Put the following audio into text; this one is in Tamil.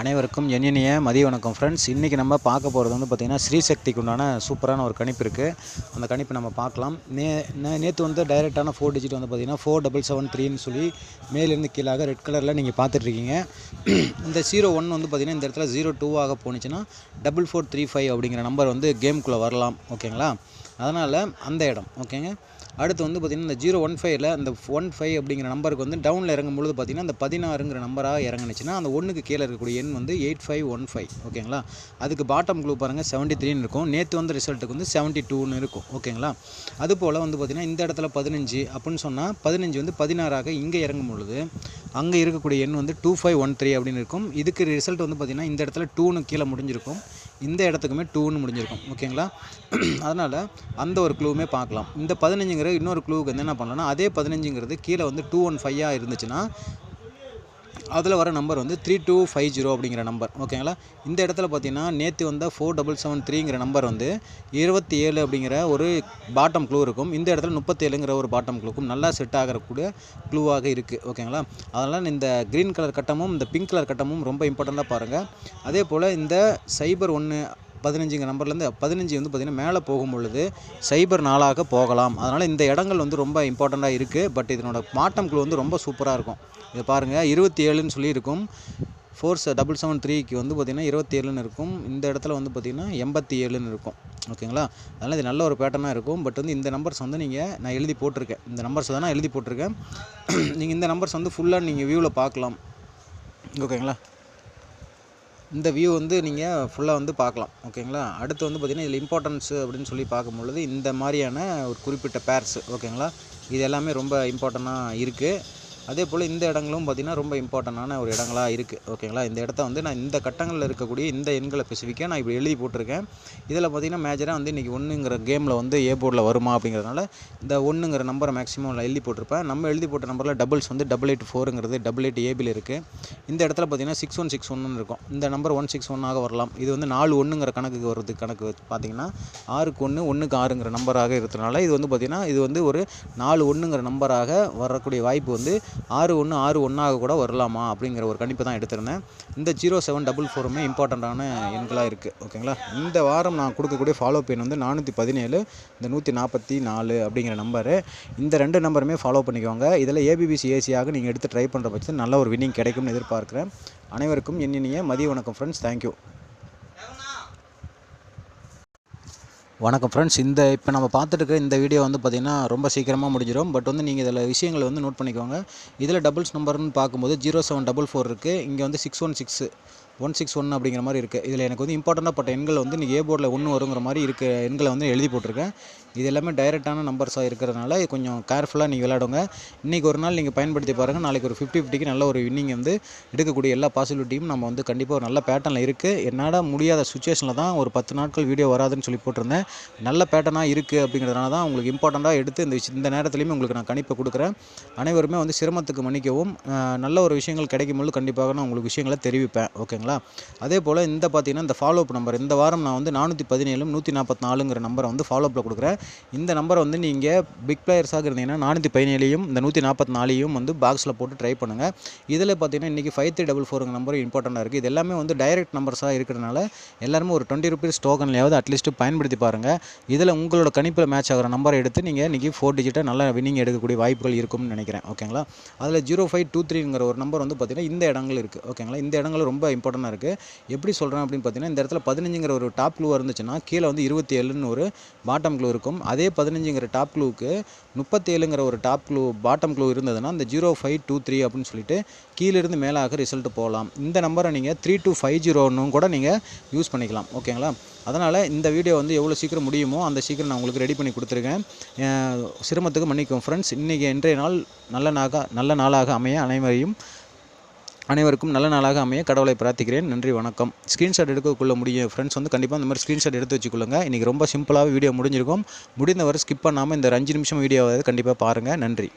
அனைவருக்கும் இனிய மதிய வணக்கம் ஃப்ரெண்ட்ஸ் இன்றைக்கி நம்ம பார்க்க போகிறது வந்து பார்த்திங்கன்னா ஸ்ரீசக்திக்கு உண்டான சூப்பரான ஒரு கணிப்பு இருக்குது அந்த கணிப்பு நம்ம பார்க்கலாம். நே நேற்று வந்து டைரெக்டான ஃபோர் டிஜிட் வந்து பார்த்திங்கன்னா ஃபோர் டபுள் செவன் த்ரீன்னு சொல்லி மேலேருந்து கீழாக ரெட் கலரில் நீங்கள் பார்த்துட்ருக்கீங்க இந்த ஜீரோ ஒன் வந்து பார்த்திங்கன்னா இந்த இடத்துல ஜீரோ டூவாக போணுச்சுன்னா டபுள் ஃபோர் த்ரீ ஃபைவ் அப்படிங்கிற நம்பர் வந்து கேமுக்குள்ளே வரலாம். ஓகேங்களா அதனால் அந்த இடம் ஓகேங்க அடுத்து வந்து பார்த்திங்கன்னா இந்த ஜீரோ ஒன் ஃபைவ்ல அந்த ஒன் ஃபைவ் அப்படிங்கிற நம்பருக்கு வந்து டவுனில் இறங்கும் பொழுது பார்த்திங்கன்னா அந்த பதினாறுங்கிற நம்பராக இறங்குனுச்சுன்னா அந்த ஒன்றுக்கு கீழே இருக்கக்கூடிய எண் வந்து எயிட் ஃபைவ் ஒன் ஃபைவ் ஓகேங்களா அதுக்கு பாட்டம் குளூ பாருங்கள் செவன்ட்டி த்ரீன்னு இருக்கும். நேற்று வந்து ரிசல்ட்டுக்கு வந்து செவன்ட்டி டூன்னு இருக்கும் ஓகேங்களா அதுபோல் வந்து பார்த்திங்கன்னா இந்த இடத்துல பதினஞ்சு அப்படின்னு சொன்னால் பதினஞ்சு வந்து பதினாறாக இங்கே இறங்கும் பொழுது அங்கே இருக்கக்கூடிய எண் வந்து டூ ஃபைவ் ஒன் த்ரீ அப்படின்னு இருக்கும். இதுக்கு ரிசல்ட் வந்து பார்த்திங்கன்னா இந்த இடத்துல டூன்னு கீழே முடிஞ்சிருக்கும். இந்த இடத்துக்குமே டூன்னு முடிஞ்சிருக்கும். ஓகேங்களா? அதனால் அந்த ஒரு க்ளூவுமே பார்க்கலாம். இந்த பதினஞ்சுங்கிற இன்னொரு க்ளூவுக்கு வந்து என்ன பண்ணலாம்னா அதே பதினஞ்சுங்கிறது கீழே வந்து டூ ஒன் ஃபைவாக இருந்துச்சுன்னா அதில் வர நம்பர் வந்து த்ரீ டூ ஃபைவ் ஜீரோ அப்படிங்கிற நம்பர் ஓகேங்களா இந்த இடத்துல பார்த்தீங்கன்னா நேற்று வந்த ஃபோர் டபுள் செவன் த்ரீங்கிற நம்பர் வந்து இருபத்தி ஏழு அப்படிங்கிற ஒரு பாட்டம் க்ளூ இருக்கும். இந்த இடத்துல முப்பத்தேழுங்கிற ஒரு பாட்டம் க்ளூக்கும் நல்லா செட் ஆகக்கூடிய க்ளூவாக இருக்குது ஓகேங்களா அதனால் இந்த க்ரீன் கலர் கட்டமும் இந்த பிங்க் கலர் கட்டமும் ரொம்ப இம்பார்ட்டண்ட்டாக பாருங்கள் அதே போல் இந்த சைபர் ஒன்று பதினஞ்சுங்கிற நம்பர்லேருந்து பதினஞ்சு வந்து பார்த்திங்கன்னா மேலே போகும் பொழுது சைபர் நாளாக போகலாம். அதனால் இந்த இடங்கள் வந்து ரொம்ப இம்பார்ட்டண்ட்டாக இருக்குது பட் இதனோட மாட்டம் குழு வந்து ரொம்ப சூப்பராக இருக்கும். இதை பாருங்கள் இருபத்தி ஏழுன்னு சொல்லி இருக்கும் ஃபோர் டபுள் செவன் த்ரீக்கு வந்து பார்த்திங்கன்னா இருபத்தி ஏழுன்னு இருக்கும். இந்த இடத்துல வந்து பார்த்திங்கன்னா எண்பத்தி ஏழுன்னு இருக்கும் ஓகேங்களா அதனால் இது நல்ல ஒரு பேட்டர்னாக இருக்கும். பட் வந்து இந்த நம்பர்ஸ் வந்து நீங்கள் நான் எழுதி போட்டிருக்கேன். இந்த நம்பர்ஸ் தான் நான் எழுதி போட்டிருக்கேன். நீங்கள் இந்த நம்பர்ஸ் வந்து ஃபுல்லாக நீங்கள் வியூவில் பார்க்கலாம். ஓகேங்களா இந்த வியூ வந்து நீங்கள் ஃபுல்லாக வந்து பார்க்கலாம் ஓகேங்களா அடுத்து வந்து பார்த்திங்கன்னா இதில் இம்பார்ட்டன்ஸ் அப்படின்னு சொல்லி பார்க்கும்பொழுது இந்த மாதிரியான ஒரு குறிப்பிட்ட பேர்ஸ் ஓகேங்களா இது எல்லாமே ரொம்ப இம்பார்ட்டண்ட்டாக இருக்குது அதே போல் இந்த இடங்களும் பார்த்திங்கன்னா ரொம்ப இம்பார்ட்டண்டான ஒரு இடங்களாக இருக்குது ஓகேங்களா? இந்த இடத்த வந்து நான் இந்த கட்டங்களில் இருக்கக்கூடிய இந்த எண்களை ஸ்பெசிஃபிக்காக நான் இப்படி எழுதி போட்டிருக்கேன். இதில் பார்த்திங்கன்னா மேஜராக வந்து இன்றைக்கி ஒன்றுங்கிற கேமில் வந்து ஏ போர்டில் வருமா அப்படிங்கிறதுனால இந்த ஒன்றுங்கிற நம்பரை மேக்ஸிமம் எழுதி போட்டிருப்பேன். நம்ம எழுதி போட்ட நம்பரில் டபுள்ஸ் வந்து டபுள் எயிட் ஃபோருங்கிறது டபுள் எயிட் ஏபியில் இருக்குது இந்த இடத்துல பார்த்திங்கன்னா சிக்ஸ் ஒன் சிக்ஸ் ஒன்னு இருக்கும். இந்த நம்பர் ஒன் சிக்ஸ் ஒன்னாக வரலாம். இது வந்து நாலு ஒன்றுங்கிற கணக்குக்கு வர்றதுக்கு கணக்கு பார்த்திங்கன்னா ஆறுக்கு ஒன்று ஒன்றுக்கு ஆறுங்கிற நம்பராக இருக்கிறதுனால இது வந்து பார்த்திங்கன்னா இது வந்து ஒரு நாலு ஒன்றுங்கிற நம்பராக வரக்கூடிய வாய்ப்பு வந்து ஆறு ஒன்று ஆறு ஒன்றாக கூட வரலாமா அப்படிங்கிற ஒரு கணிப்பு தான் எடுத்திருந்தேன். இந்த ஜீரோ செவன் டபுள் ஃபோருமே இம்பார்ட்டண்ட்டான எண்களாக இருக்குது ஓகேங்களா? இந்த வாரம் நான் கொடுக்கக்கூடிய ஃபாலோ பெயின் வந்து நானூற்றி பதினேழு இந்த நூற்றி நாற்பத்தி நாலு அப்படிங்கிற நம்பரு இந்த ரெண்டு நம்பருமே ஃபாலோ பண்ணிக்கோங்க. இதில் ஏபிபிசி ஏசியாக நீங்கள் எடுத்து ட்ரை பண்ணுற பட்சத்தில் நல்ல ஒரு வின்னிங் கிடைக்கும்னு எதிர்பார்க்குறேன். அனைவருக்கும் என்னினிய மதிய வணக்கம் ஃப்ரெண்ட்ஸ் தேங்க்யூ வணக்கம் ஃப்ரெண்ட்ஸ் இந்த இப்போ நம்ம பார்த்துட்டு இந்த வீடியோ வந்து பார்த்திங்கன்னா ரொம்ப சீக்கிரமாக முடிஞ்சிடும் பட் வந்து நீங்கள் இதில் விஷயங்களை வந்து நோட் பண்ணிக்கோங்க. இதில் டபுள்ஸ் நம்பர்னு பார்க்கும்போது ஜீரோ செவன் டபுள் ஃபோர் இருக்குது இங்கே வந்து six one six one six one அப்படிங்கிற மாதிரி இருக்குது இதில் எனக்கு வந்து இம்பார்ட்டண்ட்டாக பட்ட எண்கள் வந்து நீங்கள் ஏ போர்டில் ஒன்று வருங்கிற மாதிரி இருக்க. எண்களை வந்து எழுதி போட்டிருக்கேன். இது எல்லாமே டைரெக்டான நம்பர்ஸாக இருக்கிறதுனால கொஞ்சம் கேர்ஃபுல்லாக நீங்கள் விளையாடுங்க. இன்றைக்கி ஒரு நாள் நீங்கள் பயன்படுத்தி பாருங்கள் நாளைக்கு ஒரு ஃபிஃப்டி ஃபிஃப்டிக்கு நல்ல ஒரு வின்னிங் வந்து எடுக்கக்கூடிய எல்லா பாசிபிலிட்டியும் நம்ம வந்து கண்டிப்பாக ஒரு நல்ல பேட்டர்னில் இருக்குது என்னால் முடியாத சுச்சுவேஷனில் தான் ஒரு பத்து நாட்கள் வீடியோ வராதுன்னு சொல்லி போட்டிருந்தேன். நல்ல பேட்டர்னாக இருக்குது அப்படிங்கிறதுனால தான் உங்களுக்கு இம்பார்ட்டண்ட்டாக எடுத்து இந்த இந்த நேரத்துலையுமே உங்களுக்கு நான் கணிப்பை கொடுக்குறேன். அனைவருமே வந்து சிரமத்துக்கு மன்னிக்கவும். நல்ல ஒரு விஷயங்கள் கிடைக்கும்போது கண்டிப்பாக நான் உங்களுக்கு விஷயங்களை தெரிவிப்பேன். ஓகேங்களா? அதே போல் இந்த பார்த்தீங்கன்னா இந்த ஃபாலோ அப் நம்பர் இந்த வாரம் நான் வந்து நானூற்றி பதினேழும் நூற்றி நாற்பத்தி நாலுங்கிற நம்பரை வந்து ஃபாலோ அப்பில் கொடுக்குறேன். இந்த நம்பரை வந்து நீங்கள் பிக் பிளேயர்ஸாக இருந்தீங்கன்னா நானூற்றி பதினேழையும் இந்த நூற்றி நாற்பத்தி நாலையும் வந்து பாக்ஸில் போட்டு ட்ரை பண்ணுங்கள் இதில் பார்த்தீங்கன்னா இன்றைக்கி ஃபைவ் த்ரீ டபுள் ஃபோருங்க நம்பர் இம்பார்ட்டண்ட்டாக இருக்குது இது எல்லாமே வந்து டைரக்ட் நம்பர்ஸாக இருக்கிறனால எல்லாருமே ஒரு டுவெண்ட்டி ருபீஸ் டோக்கன்லையாவது அட்லீஸ்ட் பயன்படுத்தி பாருங்கள் இதில் உங்களோட கணிப்பில் மேட்ச் ஆகிற நம்பரை எடுத்து நீங்கள் இன்றைக்கி ஃபோர் டிஜிட்டாக நல்லா வின்னிங் எடுக்கக்கூடிய வாய்ப்புகள் இருக்கும்னு நினைக்கிறேன். ஓகேங்களா அதில் ஜீரோ ஃபைவ் டூ த்ரீங்கிற ஒரு நம்பர் வந்து பார்த்திங்கன்னா இந்த இடங்கள் இருக்குது ஓகேங்களா இந்த இடங்கள் ரொம்ப இம்பார்ட்டண்ட்டாக இருக்குது எப்படி சொல்கிறேன் அப்படின்னு பார்த்தீங்கன்னா இந்த இடத்துல பதினஞ்சுங்கிற ஒரு டாப் க்ளூ இருந்துச்சுன்னா கீழே வந்து இருபத்தி ஏழுன்னு ஒரு பாட்டம் க்ளூ இருக்கும். அதே பதினஞ்சுங்கிற டாப் க்ளூவுக்கு முப்பத்தேழுங்கிற ஒரு டாப் க்ளூ பாட்டம் க்ளூ இருந்ததுன்னா இந்த ஜீரோ ஃபைவ் டூ த்ரீ அப்படின்னு சொல்லிட்டு கீழிருந்து மேலாக ரிசல்ட் போகலாம். இந்த நம்பரை நீங்கள் த்ரீ டூ ஃபைவ் ஜீரோன்னு கூட நீங்கள் யூஸ் பண்ணிக்கலாம். ஓகேங்களா அதனால் இந்த வீடியோ வந்து எவ்வளோ சீக்கிரம் முடியுமோ அந்த சீக்கிரம் நான் உங்களுக்கு ரெடி பண்ணி கொடுத்துருக்கேன். சிரமத்துக்கு மன்னிக்கும் ஃப்ரெண்ட்ஸ் இன்றைக்கி இன்றைய நாள் நல்ல நாளாக நல்ல நாளாக அமைய அனைவரையும் அனைவருக்கும் நல்ல நாளாக அமைய கடவுளை பிரார்த்திக்கிறேன். நன்றி வணக்கம். ஸ்க்ரீன்ஷாட் எடுக்கக்குள்ள முடியும் ஃப்ரெண்ட்ஸ் வந்து கண்டிப்பாக இந்த மாதிரி ஸ்க்ரீன்ஷாட் எடுத்து வச்சுக்கொள்ளுங்க. இன்றைக்கி ரொம்ப சிம்பிளாக வீடியோ முடிஞ்சிருக்கும். முடிந்தவரை ஸ்கிப் பண்ணாமல் இந்த ஒரு அஞ்சு நிமிஷம் வீடியோவாவது கண்டிப்பாக பாருங்கள் நன்றி.